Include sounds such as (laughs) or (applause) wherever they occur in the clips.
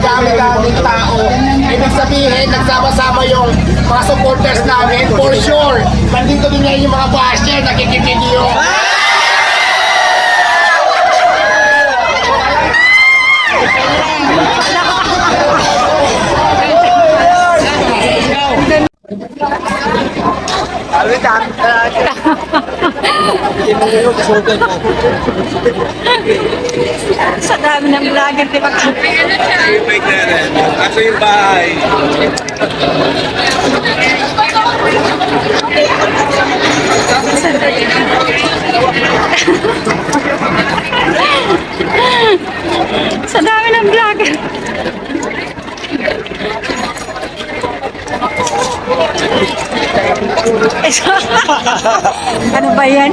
dami-daming tao. Ibig sabihin, nagsama-sama yung mga supporters namin. For sure, nandito din ngayon yung mga basher, nakikipideo. Sa dami ng vlogger, di ba? Kaso yung bahay. Sa dami ng vlogger. (laughs) ano ba yan?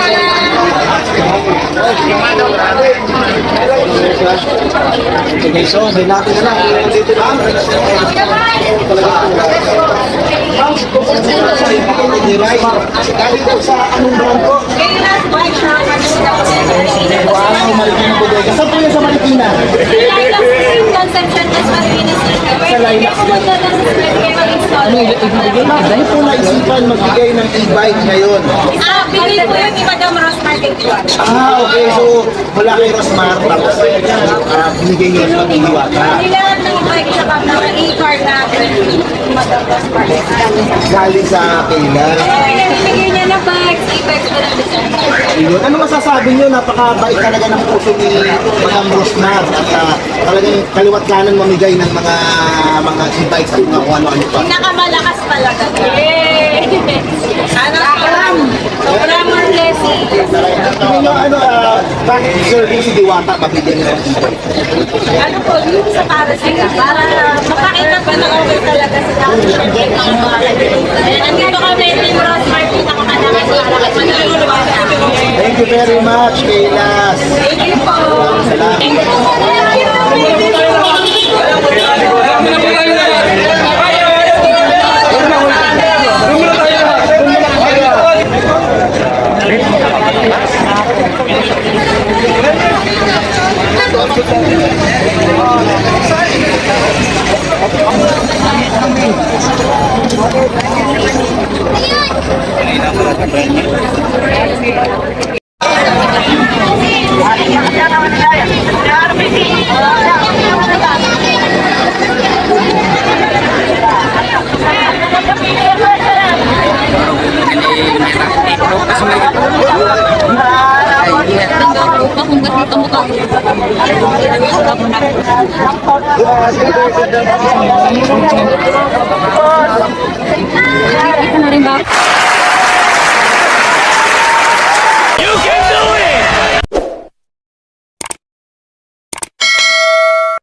Okay, so, hindi natin na lang. Dito lang. Galing daw sa anong brand ko? Wow, Marikina Bodega. Saan po yan sa Marikina? Ano, ibigay na? Dahil po naisipan magbigay ng e-bike ngayon. Ah, bigay po yun ni Madam Rose Martin. Ah, okay. So, wala kay Rosmar. Tapos, ah, binigay niyo sa Diwata. Nilahat ng bike sa kami ng e-car na Madam Rose Martin. Galing sa Kayla. Eh, binigay niya na bikes, e-bikes ko lang. Ano masasabi niyo? Napakabait talaga ng puso ni Madam Rosmar. At ah, talagang kaliwat kanan mamigay ng mga mga e-bikes at mga kung ano-ano pa. Pinakamalakas talaga. Yay! (laughs) Ano? Sobrang, sobrang blessing. Ano ah, bakit serving si Diwata mabigyan ng e-bike? Ano po, yun sa para sila. Para makakita pa na okay talaga sa dami ng mga kaibigan. Nandito kami ni Rose Martin, nakamalakas malakas. Thank you very much, Kaylas. Thank you po. Ayun! Ito na rin ba?